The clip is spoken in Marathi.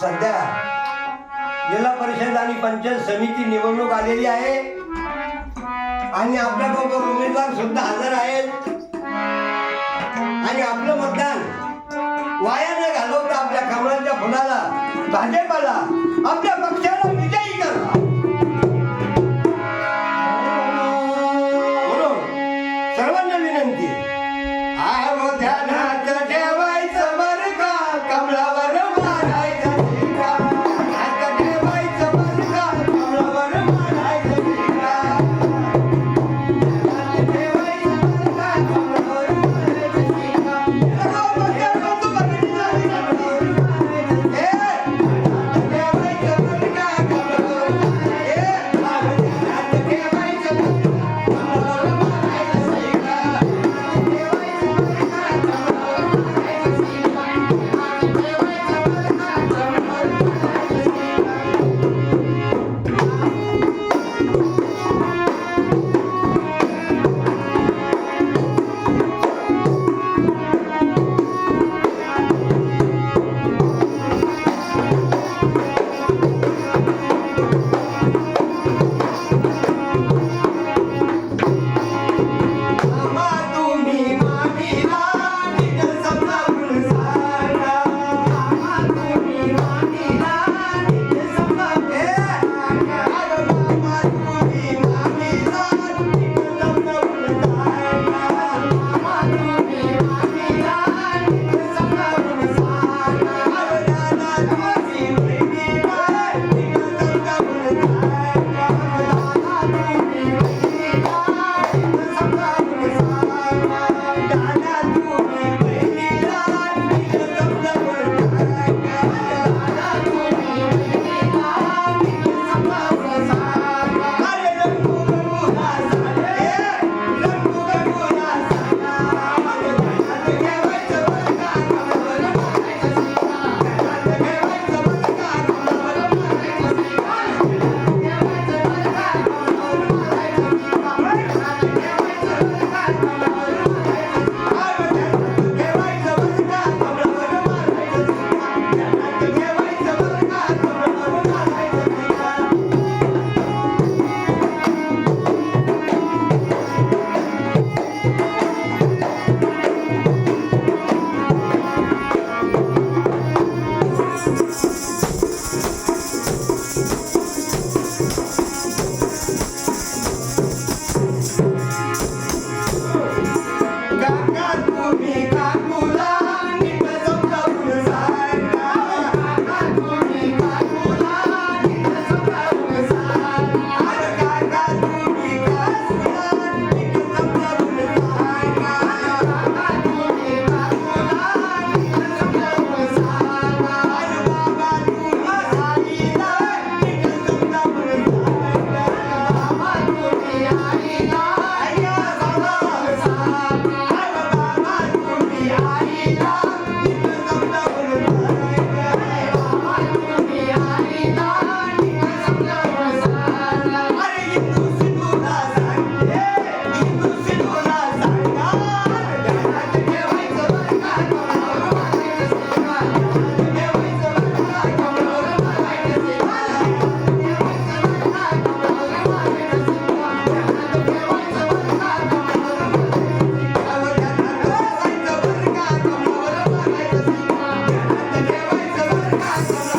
सध्या जिल्हा परिषद आणि पंचायत समिती निवडणूक आलेली आहे. आणि आपल्याबरोबर उमेदवार सुद्धा हजर आहेत. आणि आपलं मतदान वाया न घालवता आपल्या कमळाच्या फुलाला भाजपाला आपल्या पक्ष Bye.